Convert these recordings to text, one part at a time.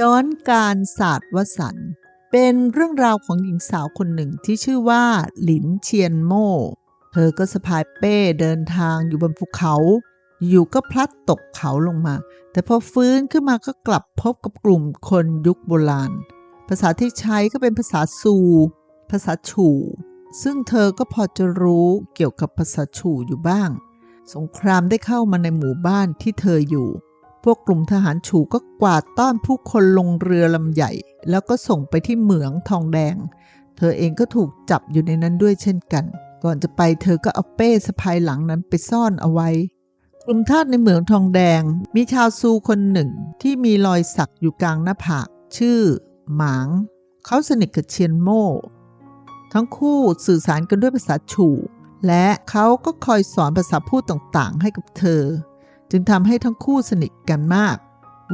ย้อนการศาสตร์วสัน เป็นเรื่องราวของหญิงสาวคนหนึ่งที่ชื่อว่าหลินเชียนโม่ เธอก็สะพายเป้เดินทางอยู่บนภูเขา อยู่ก็พลัดตกเขาลงมา แต่พอฟื้นขึ้นมาก็กลับพบกับกลุ่มคนยุคโบราณ ภาษาที่ใช้ก็เป็นภาษาซู ภาษาฉู่ ซึ่งเธอก็พอจะรู้เกี่ยวกับภาษาฉู่อยู่บ้าง สงครามได้เข้ามาในหมู่บ้านที่เธออยู่ พวกกลุ่มทหารฉูก็กวาดต้อนผู้คนลงเรือลำใหญ่ แล้วก็ส่งไปที่เหมืองทองแดง เธอเองก็ถูกจับอยู่ในนั้นด้วยเช่นกัน ก่อนจะไปเธอก็เอาเป้สะพายหลังนั้นไปซ่อนเอาไว้ กลุ่มทาสในเหมืองทองแดง มีชาวซูคนหนึ่งที่มีรอยสักอยู่กลางหน้าผาก ชื่อ หมาง เขาสนิทกับเชียนโม่ทั้งคู่สื่อสารกันด้วยภาษาฉูและเขาก็คอยสอนภาษาพูดต่างๆ ให้กับเธอ จึงทำให้ทั้งคู่สนิทกันมาก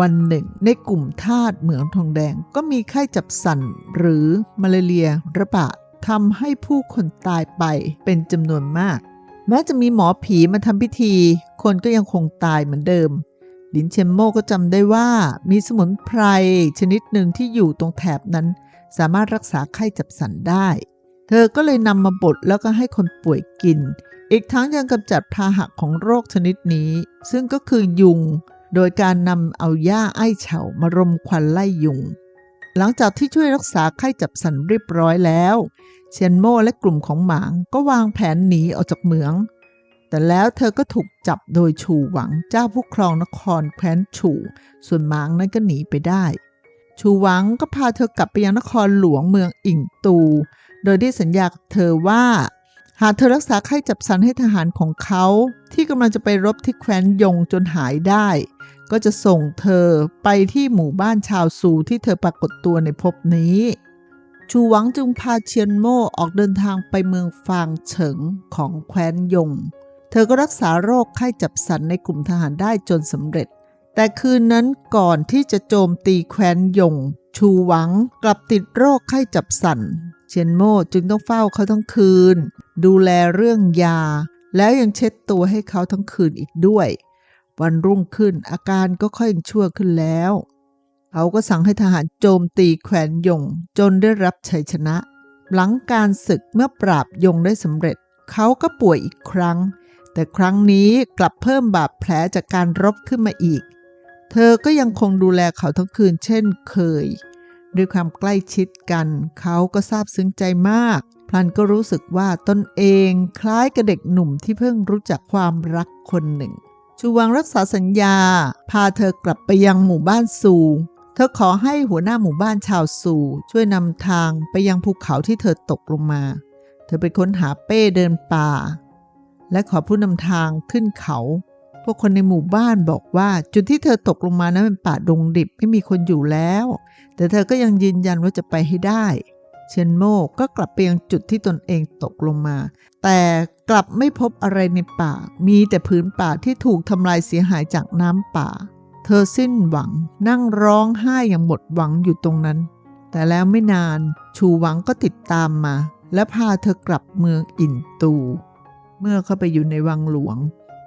วันหนึ่ง ในกลุ่มทาสเหมืองทองแดงก็มีไข้จับสันหรือมาลาเรียระบาดทำให้ผู้คนตายไปเป็นจำนวนมาก แม้จะมีหมอผีมาทำพิธี คนก็ยังคงตายเหมือนเดิม ลินเชมโมก็จำได้ว่ามีสมุนไพรชนิดหนึ่งที่อยู่ตรงแถบนั้น สามารถรักษาไข้จับสันได้ เธอก็เลยนำมาบดแล้วก็ให้คนป่วยกิน อีกทั้งยังกำจัดพาหะของโรคชนิดนี้ ซึ่งก็คือยุง โดยการนำเอาหญ้าไอ้เฉามารมควันไล่ยุง หลังจากที่ช่วยรักษาไข้จับสันเรียบร้อยแล้วเชียนโม่และกลุ่มของหมางก็วางแผนหนีออกจากเหมือง แต่แล้วเธอก็ถูกจับโดยฉูหวังเจ้าผู้ครองนครแคว้นฉูส่วนหมางนั้นก็หนีไปได้ฉูหวังก็พาเธอกลับไปยังนครหลวงเมืองอิงตู โดยได้สัญญากับเธอว่า หากเธอรักษาไข้จับสันให้ทหารของเขา ที่กำลังจะไปรบที่แคว้นยงจนหายได้ ก็จะส่งเธอไปที่หมู่บ้านชาวซูที่เธอปรากฏตัวในภพนี้ ชูหวังจึงพาเชียนโม่ออกเดินทางไปเมืองฟางเฉิงของแคว้นยง เธอก็รักษาโรคไข้จับสันในกลุ่มทหารได้จนสำเร็จ แต่คืนนั้นก่อนที่จะโจมตีแคว้นยง ชูหวังกลับติดโรคไข้จับสันเชียนโม่จึงต้องเฝ้าเขาทั้งคืน ดูแลเรื่องยา แล้วยังเช็ดตัวให้เขาทั้งคืนอีกด้วย วันรุ่งขึ้นอาการก็ค่อยชั่วขึ้นแล้ว เขาก็สั่งให้ทหารโจมตีแคว้นยง จนได้รับชัยชนะ หลังการศึกเมื่อปราบยงได้สำเร็จ เขาก็ป่วยอีกครั้ง แต่ครั้งนี้กลับเพิ่มบาดแผลจากการรบขึ้นมาอีก เธอก็ยังคงดูแลเขาทั้งคืนเช่นเคย ด้วยความใกล้ชิดกัน เขาก็ซาบซึ้งใจมาก พลันก็รู้สึกว่าตนเองคล้ายกับเด็กหนุ่มที่เพิ่งรู้จักความรักคนหนึ่ง ชูวังรักษาสัญญา พาเธอกลับไปยังหมู่บ้านซูเธอขอให้หัวหน้าหมู่บ้านชาวซูช่วยนำทางไปยังภูเขาที่เธอตกลงมา เธอไปค้นหาเป้เดินป่า และขอผู้นำทางขึ้นเขา พวกคนในหมู่บ้านบอกว่าจุดที่เธอตกลงมานั้นเป็นป่าดงดิบไม่มีคนอยู่แล้ว แต่เธอก็ยังยืนยันว่าจะไปให้ได้ เชนโมก็กลับไปยังจุดที่ตนเองตกลงมา แต่กลับไม่พบอะไรในป่า มีแต่พื้นป่าที่ถูกทำลายเสียหายจากน้ำป่า เธอสิ้นหวังนั่งร้องไห้อย่างหมดหวังอยู่ตรงนั้น แต่แล้วไม่นานชูหวังก็ติดตามมา และพาเธอกลับเมืองอินตู เมื่อเข้าไปอยู่ในวังหลวง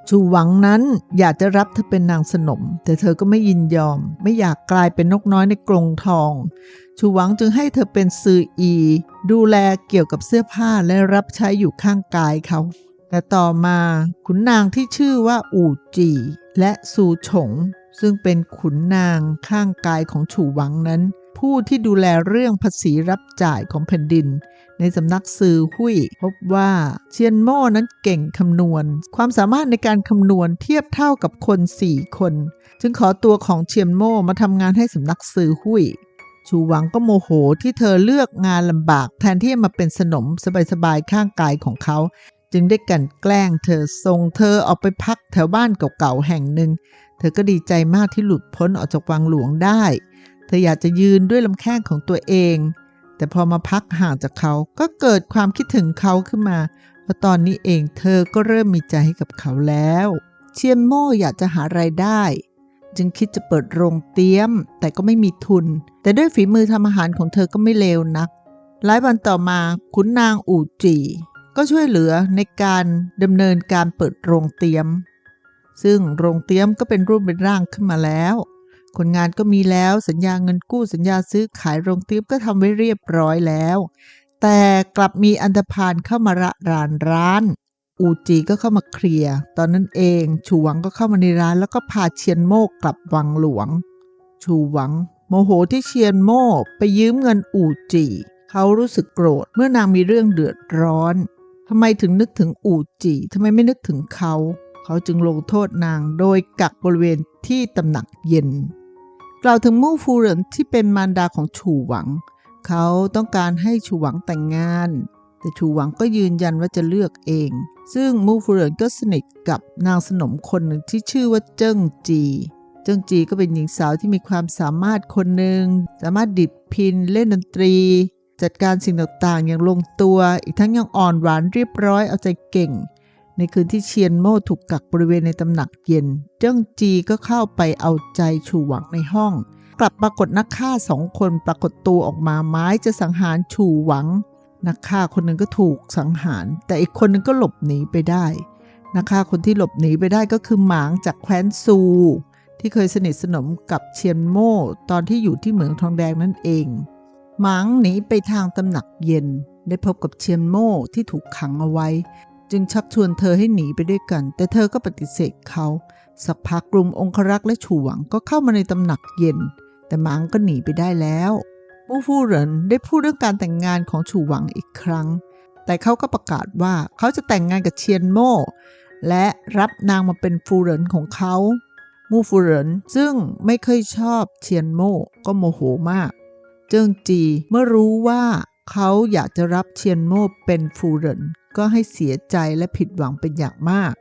ชูหวังนั้นอยากจะรับเธอเป็นนางสนม แต่เธอก็ไม่ยินยอม ไม่อยากกลายเป็นนกน้อยในกรงทอง ชูหวังจึงให้เธอเป็นซืออี ดูแลเกี่ยวกับเสื้อผ้าและรับใช้อยู่ข้างกายเขา แต่ต่อมาขุนนางที่ชื่อว่าอู่จี และซูฉง ซึ่งเป็นขุนนางข้างกายของฉูหวังนั้น ผู้ที่ดูแลเรื่องภาษีรับจ่ายของแผ่นดิน ในสำนักซือหุยพบว่าเชียนโม่นั้นเก่งคำนวณ ความสามารถในการคำนวณเทียบเท่ากับคนสี่คน จึงขอตัวของเชียนโม่มาทำงานให้สำนักซือหุยชูหวังก็โมโหที่เธอเลือกงานลำบาก แทนที่จะมาเป็นสนมสบายๆข้างกายของเขา จึงได้กลันแกล้งเธอส่งเธอออกไปพักแถวบ้านเก่าๆแห่งหนึ่ง เธอก็ดีใจมากที่หลุดพ้นออกจากวังหลวงได้ เธออยากจะยืนด้วยลำแข้งของตัวเอง แต่พอมาพักห่างจากเขาก็เกิดความคิดถึงเขาขึ้นมาเพราะตอนนี้เองเธอก็เริ่มมีใจให้กับเขาแล้ว เชียนโม่อยากจะหาไรายได้ จึงคิดจะเปิดโรงเตี้ยม แต่ก็ไม่มีทุน แต่ด้วยฝีมือทำอาหารของเธอก็ไม่เลวนัก หลายวันต่อมาขุนนางอู่จีก็ช่วยเหลือในการดำเนินการเปิดโรงเตี้ยม ซึ่งโรงเตี้ยมก็เป็นรูปเป็นร่างขึ้นมาแล้ว คนงานก็มีแล้ว สัญญาเงินกู้สัญญาซื้อขายโรงเตรียมก็ทำไว้เรียบร้อยแล้ว แต่กลับมีอันธพาลเข้ามาระรานร้าน อูจีก็เข้ามาเคลียร์ ตอนนั้นเองชูหวังก็เข้ามาในร้าน แล้วก็พาเชียนโม่กลับวังหลวง ชูหวัง โมโหที่เชียนโม่ไปยืมเงินอูจีเขารู้สึกโกรธเมื่อนางมีเรื่องเดือดร้อนทำไมถึงนึกถึงอูจีทำไมไม่นึกถึงเขา เขาจึงลงโทษนางโดยกักบริเวณที่ตำหนักเย็น กล่าวถึงมู่ฟูเหรินที่เป็นมารดาของชูหวัง เขาต้องการให้ชูหวังแต่งงาน แต่ชูหวังก็ยืนยันว่าจะเลือกเอง ซึ่งมู่ฟูเหรินก็สนิทกับนางสนมคนหนึ่งที่ชื่อว่าเจิ้งจีเจิ้งจีก็เป็นหญิงสาวที่มีความสามารถคนหนึ่งสามารถดิดพินเล่นดนตรี จัดการสิ่งต่างๆอย่างลงตัว อีกทั้งยังอ่อนหวานเรียบร้อยเอาใจเก่ง ในคืนที่เชียนโม่ถูกกักบริเวณในตำหนักเย็น เจิ้งจีก็เข้าไปเอาใจชูหวังในห้อง กลับปรากฏนักฆ่าสองคนปรากฏตัวออกมาไม้จะสังหารชูหวัง นักฆ่าคนหนึ่งก็ถูกสังหาร แต่อีกคนหนึ่งก็หลบหนีไปได้นักฆ่าคนที่หลบหนีไปได้ก็คือหมางจากแคว้นซู ที่เคยสนิทสนมกับเชียนโม่ตอนที่อยู่ที่เหมืองทองแดงนั่นเอง หมางหนีไปทางตำหนักเย็นได้พบกับเชียนโม่ที่ถูกขังเอาไว้ จึงชักชวนเธอให้หนีไปด้วยกัน แต่เธอก็ปฏิเสธเขา สักพักกลุ่มองครักษ์และฉูหวังก็เข้ามาในตำหนักเย็น แต่หมางก็หนีไปได้แล้วมู่ฟูเหรินได้พูดเรื่องการแต่งงานของฉูหวังอีกครั้ง แต่เขาก็ประกาศว่าเขาจะแต่งงานกับเชียนโม่และรับนางมาเป็นฟูเหรินของเขา มู่ฟูเหรินซึ่งไม่เคยชอบเชียนโม่ก็โมโหมาก เจิงจีเมื่อรู้ว่า เขาอยากจะรับเชียนโม่เป็นฟูเหรินก็ให้เสียใจและผิดหวังเป็นอย่างมาก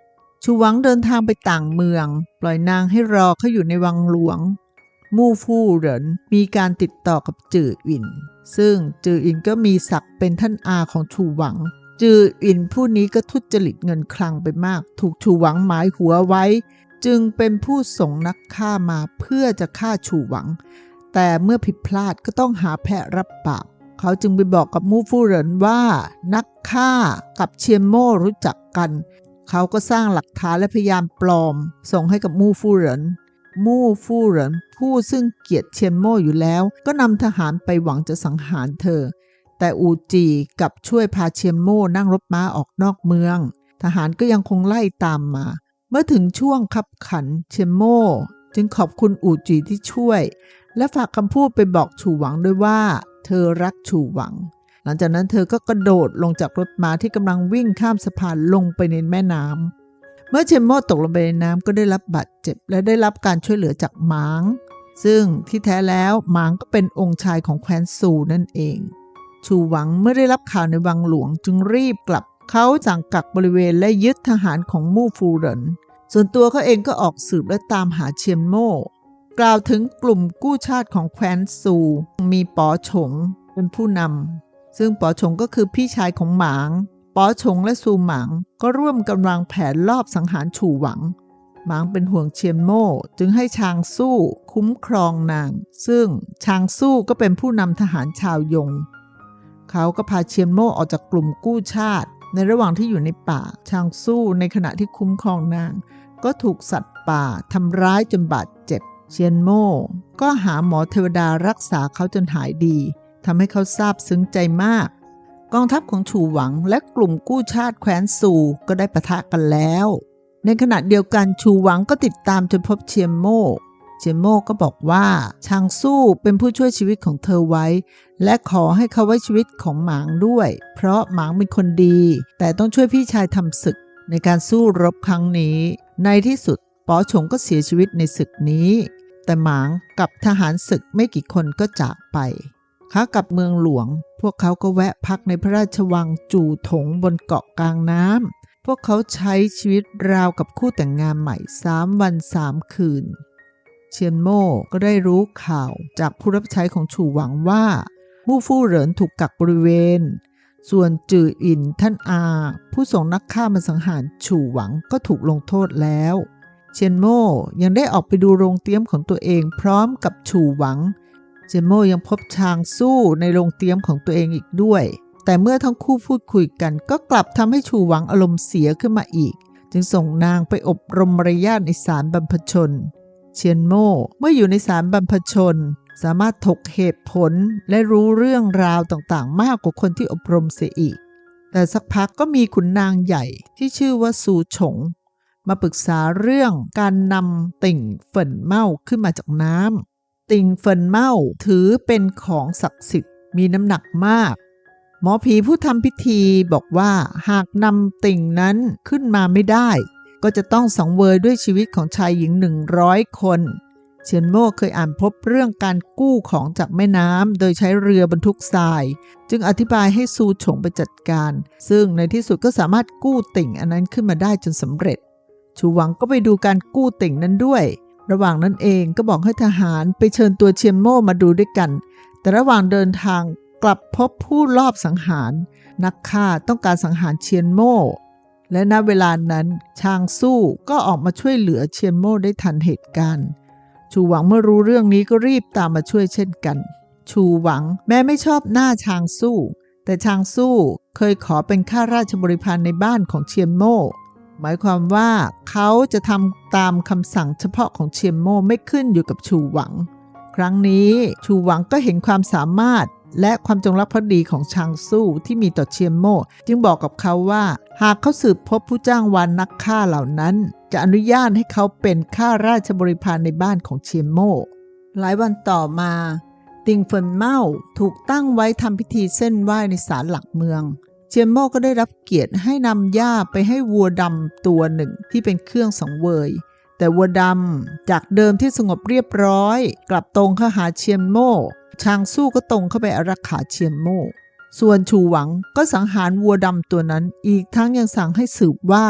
ชูหวังเดินทางไปต่างเมือง ปล่อยนางให้รอเขาอยู่ในวังหลวง มู่ฟู่เหรินมีการติดต่อกับจืออิน ซึ่งจืออินก็มีศักดิ์เป็นท่านอาของชูหวัง จืออินผู้นี้ก็ทุจริตเงินคลังไปมาก ถูกชูหวังหมายหัวไว้ จึงเป็นผู้ส่งนักฆ่ามาเพื่อจะฆ่าชูหวัง แต่เมื่อผิดพลาดก็ต้องหาแพะรับบาป เขาจึงไปบอกกับมู่ฟู่เหรินว่า นักฆ่ากับเชียนโม่รู้จักกัน เขาก็สร้างหลักฐานและพยายามปลอม ส่งให้กับมู่ฟู่เหรินมู่ฟู่เหรินผู้ซึ่งเกลียดเชียนโม่อยู่แล้ว ก็นำทหารไปหวังจะสังหารเธอ แต่อูจีกับช่วยพาเชียนโม่นั่งรถม้าออกนอกเมือง ทหารก็ยังคงไล่ตามมา เมื่อถึงช่วงขับขันเชียนโม่จึงขอบคุณอูจีที่ช่วยและฝากคำพูดไปบอกฉูหวังด้วยว่า เธอรักฉูหวัง หลังจากนั้นเธอก็กระโดดลงจากรถม้าที่กำลังวิ่งข้ามสะพานลงไปในแม่น้ำเมื่อเชมโมตกลงไปในน้ำก็ได้รับบาดเจ็บ และได้รับการช่วยเหลือจากหมาง ซึ่งที่แท้แล้วหมางก็เป็นองค์ชายของแคว้นซูนั่นเองชูหวังเมื่อได้รับข่าวในวังหลวงจึงรีบกลับ เขาสั่งกักบริเวณและยึดทหารของมู่ฟูเหรินส่วนตัวเขาเองก็ออกสืบและตามหาเชียนโม่ กล่าวถึงกลุ่มกู้ชาติของแคว้นซู มีป๋อฉงเป็นผู้นำ ซึ่งป๋อฉงก็คือพี่ชายของหมางป๋อฉงและซูหมางก็ร่วมกันวางแผนลอบสังหารฉูหวัง หมางเป็นห่วงเชียนโม่จึงให้ชางสู้คุ้มครองนาง ซึ่งชางสู้ก็เป็นผู้นำทหารชาวยง เขาก็พาเชียนโม่ออกจากกลุ่มกู้ชาติ ในระหว่างที่อยู่ในป่า ชางสู้ในขณะที่คุ้มครองนาง ก็ถูกสัตว์ป่าทำร้ายจนบาดเจ็บ เชียนโม่ก็หาหมอเทวดารักษาเขาจนหายดีทำให้เขาซาบซึ้งใจมาก กองทัพของฉูหวังและกลุ่มกู้ชาติแคว้นซูก็ได้ปะทะกันแล้ว ในขณะเดียวกันชูหวังก็ติดตามจนพบเชียนโม่เชียนโม่ก็บอกว่าชางสู้เป็นผู้ช่วยชีวิตของเธอไว้ และขอให้เขาไว้ชีวิตของหมางด้วย เพราะหมางเป็นคนดี แต่ต้องช่วยพี่ชายทำศึก ในการสู้รบครั้งนี้ ในที่สุดป๋อฉงก็เสียชีวิตในศึกนี้ แต่หมางกับทหารศึกไม่กี่คนก็จากไปขากลับเมืองหลวง พวกเขาก็แวะพักในพระราชวังจู่ถงบนเกาะกลางน้ำพวกเขาใช้ชีวิตราวกับคู่แต่งงานใหม่สามวันสามคืน เชียนโม่ก็ได้รู้ข่าวจากผู้รับใช้ของฉูหวังว่ามู่ฟู่เหรินถูกกักบริเวณ ส่วนจืออินท่านอา ผู้ส่งนักฆ่ามาสังหารฉูหวังก็ถูกลงโทษแล้ว เชียนโม่ยังได้ออกไปดูโรงเตี้ยมของตัวเองพร้อมกับฉูหวังเจยนโม่ยังพบชางสู้ในโรงเตรียมของตัวเองอีกด้วย แต่เมื่อทั้งคู่พูดคุยกัน ก็กลับทำให้ชูหวังอารมณ์เสียขึ้นมาอีก จึงส่งนางไปอบรมมารยาทในศาลบรรพชน เชียนโม่เมื่ออยู่ในสารบรรพชน สามารถถกเหตุผลและรู้เรื่องราวต่างๆ มากกว่าคนที่อบรมเสียอีกแต่สักพักก็มีขุนนางใหญ่ที่ชื่อว่าซูฉง มาปรึกษาเรื่องการนำติ่งเฟินเม่าขึ้นมาจากน้ำ ติ่งเฟินเม่าถือเป็นของศักดิ์สิทธิ์มีน้ำหนักมาก หมอผีผู้ทำพิธีบอกว่าหากนำติ่งนั้นขึ้นมาไม่ได้ ก็จะต้องสังเวยด้วยชีวิตของชายหญิงหนึ่งร้อยคนเชียนโม่เคยอ่านพบเรื่องการกู้ของจากแม่น้ำโดยใช้เรือบรรทุกทราย จึงอธิบายให้ซูฉงไปจัดการ ซึ่งในที่สุดก็สามารถกู้ติ่งอันนั้นขึ้นมาได้จนสำเร็จ ชูหวังก็ไปดูการกู้ติ่งนั้นด้วย ระหว่างนั้นเองก็บอกให้ทหารไปเชิญตัวเชียนโม่มาดูด้วยกัน แต่ระหว่างเดินทางกลับพบผู้ลอบสังหาร นักฆ่าต้องการสังหารเชียนโม่และณเวลานั้นชางสู้ก็ออกมาช่วยเหลือเชียนโม่ได้ทันเหตุการณ์ ชูหวังเมื่อรู้เรื่องนี้ก็รีบตามมาช่วยเช่นกัน ชูหวังแม้ไม่ชอบหน้าชางสู้ แต่ชางสู้เคยขอเป็นข้าราชบริพารในบ้านของเชียนโม่ หมายความว่าเขาจะทำตามคำสั่งเฉพาะของเชียนโมไม่ขึ้นอยู่กับชูหวัง ครั้งนี้ชูหวังก็เห็นความสามารถและความจงรักภักดีของชางสู้ที่มีต่อเชียนโม จึงบอกกับเขาว่า หากเขาสืบพบผู้จ้างวานนักฆ่าเหล่านั้น จะอนุญาตให้เขาเป็นข้าราชบริพารในบ้านของเชียนโม หลายวันต่อมา ติงเฟินเมาถูกตั้งไว้ทำพิธีเส้นไหว้ในศาลหลักเมือง เชียนโม่ก็ได้รับเกียรติให้นำหญ้าไปให้วัวดำตัวหนึ่งที่เป็นเครื่องสังเวย แต่วัวดำจากเดิมที่สงบเรียบร้อย กลับตรงเข้าหาเชียนโม่ชางสู้ก็ตรงเข้าไปอารักขาเชียนโม่ส่วนชูหวังก็สังหารวัวดำตัวนั้น อีกทั้งยังสั่งให้สืบว่า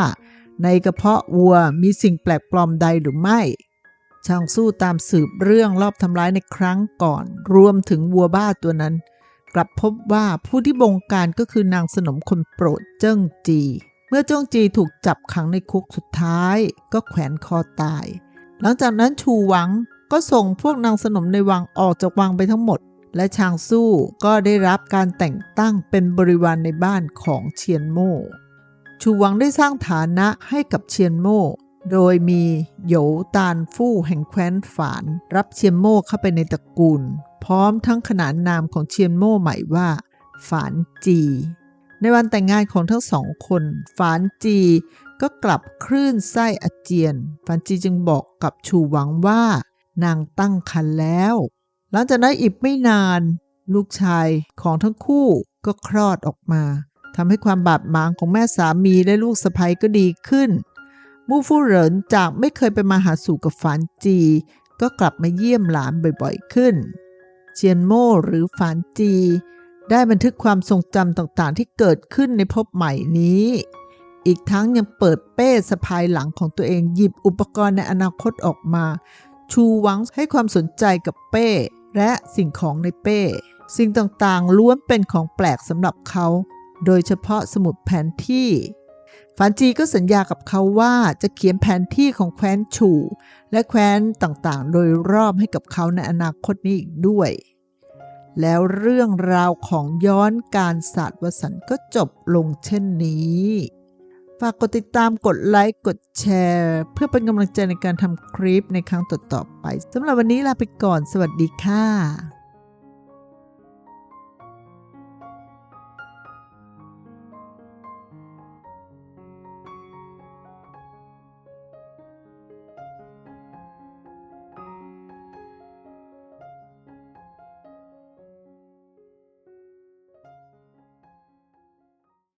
ในกระเพาะวัวมีสิ่งแปลกปลอมใดหรือไม่ชางสู้ตามสืบเรื่องรอบทำร้ายในครั้งก่อน รวมถึงวัวบ้าตัวนั้น กลับพบว่าผู้ที่บงการก็คือนางสนมคนโปรดเจิ้งจี เมื่อเจิ้งจีถูกจับขังในคุกสุดท้าย ก็แขวนคอตาย หลังจากนั้นชูหวังก็ส่งพวกนางสนมในวังออกจากวังไปทั้งหมด และชางสู้ก็ได้รับการแต่งตั้งเป็นบริวารในบ้านของเชียนโม่ ชูหวังได้สร้างฐานะให้กับเชียนโม่ โดยมีโหยวตานฟู่แห่งแคว้นฝาน รับเชียนโม่เข้าไปในตระกูล พร้อมทั้งขนานนามของเชียนโม่ใหม่ว่า ฝานจี ในวันแต่งงานของทั้งสองคน ฝานจีก็กลับคลื่นไส้อาเจียน ฝานจีจึงบอกกับชูหวังว่า นางตั้งครรภ์แล้ว หลังจากนั้นอีกไม่นาน ลูกชายของทั้งคู่ก็คลอดออกมาทำให้ความบาดหมางของแม่สามีและลูกสะใภ้ก็ดีขึ้น มูฟูเหรินจากไม่เคยไปมาหาสู่กับฝานจี ก็กลับมาเยี่ยมหลานบ่อยๆขึ้น เจียนโม่หรือฝานจี ได้บันทึกความทรงจำต่างๆที่เกิดขึ้นในภพใหม่นี้ อีกทั้งยังเปิดเป้สะพายหลังของตัวเองหยิบอุปกรณ์ในอนาคตออกมา ชูหวังให้ความสนใจกับเป้ และสิ่งของในเป้ สิ่งต่างๆล้วนเป็นของแปลกสำหรับเขา โดยเฉพาะสมุดแผนที่ ฟานจีก็สัญญากับเขาว่าจะเขียนแผนที่ของแคว้นฉู่ และแคว้นต่างๆ โดยรอบให้กับเขาในอนาคตนี้อีกด้วย แล้วเรื่องราวของย้อนการศาสตร์วสันก็จบลงเช่นนี้ฝากกดติดตามกดไลค์ กดแชร์ เพื่อเป็นกำลังใจในการทำคลิปในครั้งต่อๆไปสำหรับวันนี้ลาไปก่อน สวัสดีค่ะ